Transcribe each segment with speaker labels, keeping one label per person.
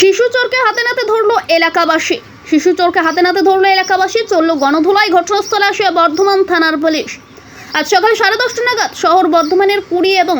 Speaker 1: শিশু চোরকে হাতে নাতে ধরলো এলাকাবাসী। শিশু চোরকে হাতে নাতে ধরলো এলাকাবাসী, চলল গণধোলাই, ঘটনাস্থলে আসে বর্ধমান থানার পুলিশ। আজ সকাল সাড়ে দশটা নাগাদ শহর বর্ধমানের কুড়ি এবং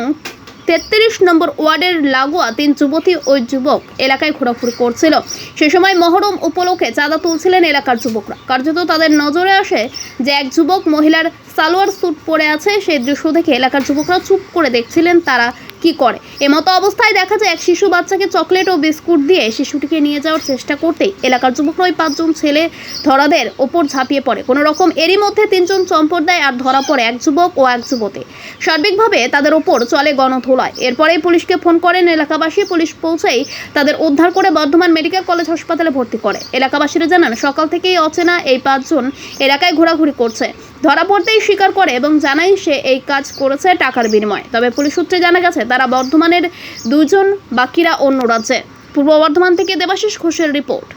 Speaker 1: তেত্রিশ নম্বর ওয়ার্ডের লাগোয়া তিন যুবতী ওই যুবক এলাকায় ঘোরাঘুরি করছিল। সে সময় মহরম উপলক্ষে চাঁদা তুলছিলেন এলাকার যুবকরা। কার্যত তাদের নজরে আসে যে এক যুবক মহিলার সালোয়ার স্যুট পরে আছে। সেই দৃশ্য দেখে এলাকার যুবকরা চুপ করে দেখছিলেন তারা কি করে? এমতো অবস্থায় দেখা যায়, এক শিশু বাচ্চাকে চকলেট ও বিস্কুট দিয়ে শিশুটিকে নিয়ে যাওয়ার চেষ্টা করতেই এলাকার যুবকরা ওই পাঁচজন ছেলে ধরাদের ওপর ঝাঁপিয়ে পড়ে। কোনো রকম এরই মধ্যে তিনজন চম্পট দেয় আর ধরা পড়ে এক যুবক ও এক যুবতী। সার্বিকভাবে তাদের ওপর চলে গণধোলায় এরপরেই পুলিশকে ফোন করেন এলাকাবাসী। পুলিশ পৌঁছেই তাদের উদ্ধার করে বর্ধমান মেডিকেল কলেজ হাসপাতালে ভর্তি করে। এলাকাবাসীরা জানান, সকাল থেকেই অচেনা এই পাঁচজন এলাকায় ঘোরাঘুরি করছে। ধরা পড়তেই স্বীকার করে এবং জানাই সে এই কাজ করেছে টাকার বিনিময়ে তবে পুলিশ সূত্রে জানা গেছে তারা বর্ধমানের দুজন বাকিরা অন্য রাজ্যে পূর্ব বর্ধমান থেকে দেবাশিস ঘোষের রিপোর্ট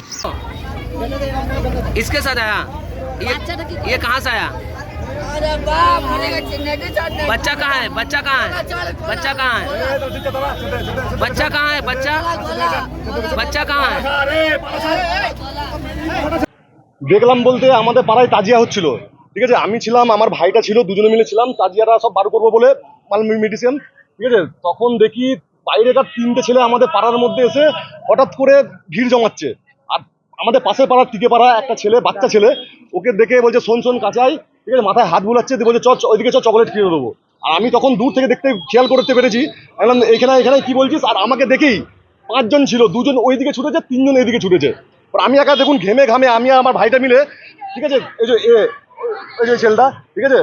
Speaker 2: इसके साथ आया ये ये कहाँ से आया
Speaker 3: अरे बाप रे चिन्नटी चाट
Speaker 2: बच्चा कहाँ है बच्चा कहाँ है बच्चा कहाँ है बच्चा कहाँ है बच्चा बच्चा कहाँ है
Speaker 4: দেখলাম বলতে আমাদের পাড়ায় তাজিয়া হচ্ছিল ঠিক আছে? আমি ছিলাম, আমার ভাইটা ছিল, দুজনে মিলে ছিলাম তাজিয়াটা সব বার করব বলে মাল মেডিসিন ঠিক আছে? তখন দেখি বাইরেকার তিনটে ছেলে আমাদের পাড়ার মধ্যে এসে হঠাৎ করে ভিড় জমাচ্ছে। আর আমাদের পাশের পাড়ার টিকে পাড়া একটা ছেলে, বাচ্চা ছেলে, ওকে দেখে বলছে, শোন শোন, কাঁচাই, ঠিক আছে? মাথায় হাত বুলাচ্ছে, দিয়ে বলছে চ, ওইদিকে চ চকলেট কিনে দেবো। আর আমি তখন দূর থেকে দেখতে খেয়াল করতে পেরেছি বললাম এখানে এখানে কি বলছিস? আর আমাকে দেখেই পাঁচজন ছিল, দুজন ওইদিকে ছুটেছে, তিনজন এইদিকে ছুটেছে। আমি একা দেখুন, ঘেমে ঘামে আমি আমার ভাইটা মিলে, ঠিক আছে? এই যে এই যে ছেলেটা ঠিক আছে?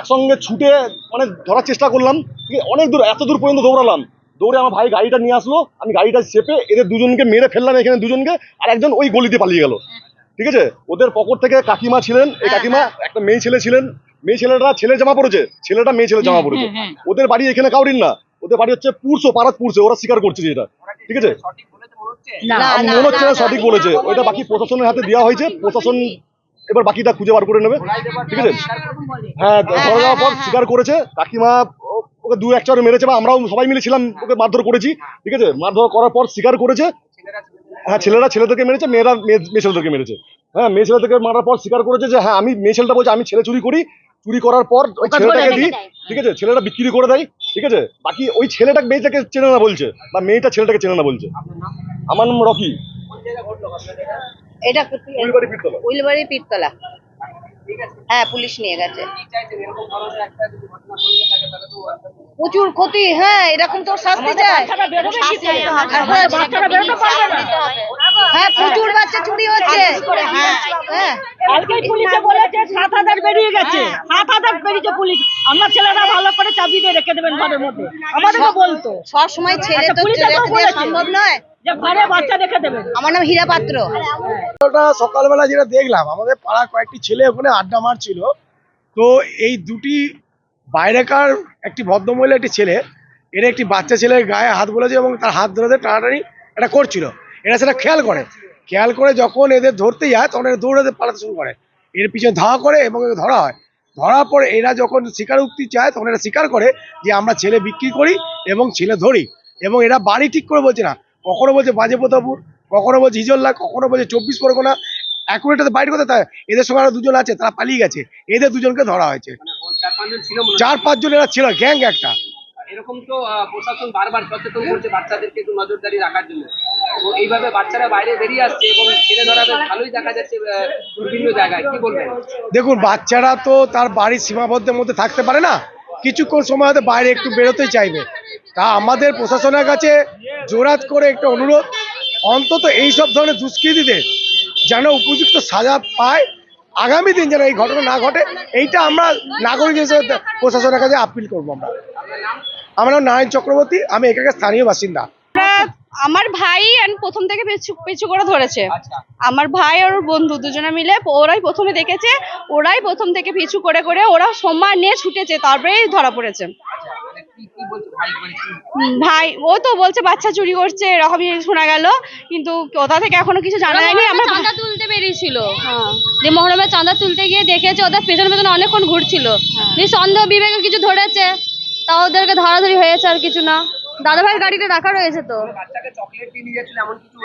Speaker 4: একসঙ্গে ছুটে মানে ধরার চেষ্টা করলাম ঠিক আছে? অনেক দূর এত দূর পর্যন্ত দৌড়ালাম। দৌড়ে আমার ভাই গাড়িটা নিয়ে আসলো আমি গাড়িটা চেপে এদের দুজনকে মেরে ফেললাম এখানে দুজনকে আর একজন ওই গলিতে পালিয়ে গেল। ঠিক আছে? ওদের পকর থেকে কাকিমা ছিলেন এই কাকিমা একটা মেয়ে ছেলে ছিলেন মেয়ে ছেলেটা ছেলে জামা পড়েছে ছেলেটা মেয়ে ছেলে জামা পড়েছে ওদের বাড়ি এখানে কাউরিন না ওদের বাড়ি হচ্ছে পুরসো পাড়াত পুরসো ওরা স্বীকার করছে যেটা ঠিক আছে? মনে হচ্ছে? সঠিক বলেছে। ওইটা বাকি প্রশাসনের হাতে দেওয়া হয়েছে প্রশাসন এবার বাকিটা খুঁজে বার করে নেবে। ঠিক আছে? হ্যাঁ ধরে যাওয়ার পর স্বীকার করেছে। কাকিমা ওকে দু এক চার মেরেছে বা আমরাও সবাই মিলে ছিলাম ওকে মারধর করেছি। ঠিক আছে? মারধর করার পর স্বীকার করেছে। হ্যাঁ ছেলেরা ছেলেদেরকে মেরেছে মেয়েরা মেয়ে মেয়ে ছেলেদেরকে মেরেছে। হ্যাঁ মেয়ে ছেলেদেরকে মারার পর স্বীকার করেছে যে হ্যাঁ আমি মেয়ে ছেলেটা বলছে আমি ছেলে চুরি করি। চুরি করার পর ওই ছেলেটাকে দিই। ঠিক আছে? ছেলেটা বিক্রি করে দেয়। ঠিক আছে? বাকি ওই ছেলেটা মেয়েটাকে চেনে না বলছে বা মেয়েটা ছেলেটাকে চেনে না বলছে। আমার নাম রকি।
Speaker 5: এটা
Speaker 4: উইলবাড়ি পীরতলা।
Speaker 5: উইলবাড়ি পীরতলা। হ্যাঁ পুলিশ নিয়ে গেছে। প্রচুর ক্ষতি হ্যাঁ এরকম তো শাস্তি হ্যাঁ প্রচুর বাচ্চা চুরি হচ্ছে। হ্যাঁ হ্যাঁ।
Speaker 6: পুলিশে বলেছে সাত হাজার বেরিয়ে গেছে। সাত হাজার বেরিয়েছে পুলিশ। আপনার ছেলেরা ভালো করে চাবি দিয়ে রেখে দেবেন ঘরের মধ্যে। আমাদেরকে বলতো।
Speaker 5: সব সময় ছেলে
Speaker 6: আচ্ছা,
Speaker 5: তো। সম্ভব নয়।
Speaker 6: ঘরে বাচ্চা রেখে দেবেন
Speaker 5: আমার নাম হীরা পাত্র।
Speaker 7: ওটা সকালবেলা যেটা দেখলাম আমাদের পাড়া কয়েকটি ছেলে ওখানে আড্ডা মারছিল। তো এই দুটি বাইরেকার একটি ভদ্রমহিলা একটি ছেলে এরা একটি বাচ্চা ছেলের গায়ে হাত বলেছে এবং তার হাত ধরে টানাটানি এটা করছিল। এরা সেটা খেয়াল করে। খেয়াল করে যখন এদের ধরতে যায় তখন এরা দৌড়াতে পালাতে শুরু করে। এর পিছনে ধাওয়া করে এবং ধরা হয়। ধরার পর এরা যখন স্বীকারোক্তি চায় তখন এরা স্বীকার করে যে আমরা ছেলে বিক্রি করি এবং ছেলে ধরি। এবং এরা বাড়ি ঠিক করে বলছে না কখনো বলছে বাজে প্রতাপুর কখনো বলছে হিজল্লা কখনো বলছে চব্বিশ পরগনা। অ্যাকুরেটাতে বাইরে কথা তাই এদের সঙ্গে আরও দুজন আছে তারা পালিয়ে গেছে। এদের দুজনকে ধরা হয়েছে।
Speaker 2: চার পাঁচজন ছিল মনে।
Speaker 7: চার পাঁচজন এরা ছিল গ্যাং একটা।
Speaker 2: এরকম তো প্রশাসন বারবার সচেতন করছে বাচ্চাদেরকে একটু নজরদারি রাখার জন্য। তো এইভাবে বাচ্চারা বাইরে বেরিয়ে আসছে এবং ছেলে ধরা ভালোই দেখা যাচ্ছে বিভিন্ন জায়গায়। কি বলবেন?
Speaker 7: দেখুন বাচ্চারা তো তার বাড়ির সীমাবদ্ধের মধ্যে থাকতে পারে না। কিছুক্ষণ সময় হয়তো বাইরে একটু বেরোতেই চাইবে। তা আমাদের প্রশাসনের কাছে জোরাত করে একটা অনুরোধ অন্তত এই সব ধরনের দুষ্কৃতীদের যেন উপযুক্ত সাজা পায়। আগামী দিন যেন এই ঘটনা না ঘটে এইটা আমরা নাগরিক হিসেবে প্রশাসনের কাছে আপিল করব আমরা। আমার নাম নারায়ণ চক্রবর্তী আমি এখানকার স্থানীয় বাসিন্দা।
Speaker 8: আমার ভাই প্রথম থেকে পিছু পিছু করে ধরেছে। আমার ভাই আর ওর বন্ধু দুজনে মিলে ওরাই প্রথমে দেখেছে ওরাই প্রথম থেকে পিছু করে করে ওরা সম্মান নিয়ে ছুটেছে তারপরেই ধরা পড়েছে। হুম, ভাই? ও তো বলছে বাচ্চা চুরি করছে এরকমই শোনা গেল কিন্তু কোথা থেকে এখনও কিছু জানা যায়নি আমরা
Speaker 9: চাঁদা তুলতে বেরিয়েছিল। যে মহরমের চাঁদা তুলতে গিয়ে দেখেছে ওদের পেছনে পেছনে অনেকক্ষণ ঘুরছিল। দিয়ে সন্দেহ বিবেকে কিছু ধরেছে তা ওদেরকে ধরাধরি হয়েছে আর কিছু না। দাদা ভাইয়ের গাড়িতে রাখা রয়েছে তো।
Speaker 2: বাচ্চাকে চকলেট দিয়ে নিয়ে যাচ্ছিল এমন কিছু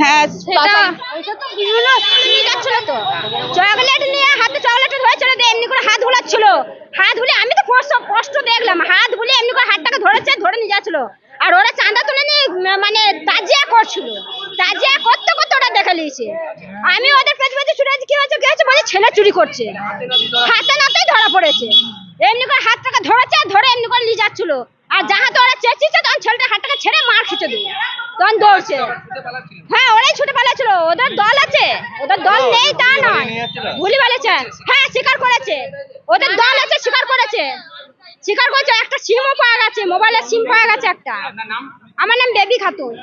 Speaker 8: হ্যাঁ
Speaker 9: সেটা
Speaker 8: ওইটা তো বিভিন্ন নিয়ে যাচ্ছিল তো। চকলেট নিয়ে হাতে চকলেট দিয়ে এমনি করে হাত ঘোলাচ্ছিল হাত ধুলে আমি তো কষ্ট কষ্ট দেখলাম। হাত ধুলে এমনি করে হাতটাকে ধরেছে, ধরে নিয়ে যাচ্ছিল। আর ওরা চাঁদা তুলে নিয়ে মানে তাজিয়া করছিল। তাজিয়া করতে করতে ওরা দেখা নিয়েছে। আমি ওদের পেছ পেছে ছুটে কি হয়েছে হয়েছে? বলে ছেলে চুরি করছে। হাতে নাতেই ধরা পড়েছে। এমনি করে হাতটাকে ধরেছে, ধরে এমনি করে নিয়ে যাচ্ছিল। আর যাহাতে ওরা চেঁচিয়েছে, তখন ছেলেটা ছেড়ে মার দিল। তখন দৌড়ছে। হ্যাঁ ওরাই ছুটে পালাচ্ছিল। ওদের দল আছে। ওদের দল নেই তা নয়। ভুলি বলেছে হ্যাঁ স্বীকার করেছে। ওদের দল আছে স্বীকার করেছে। স্বীকার করেছে, একটা সিমও পাওয়া গেছে মোবাইলের সিম পাওয়া গেছে একটা। আমার নাম বেবি খাতুন।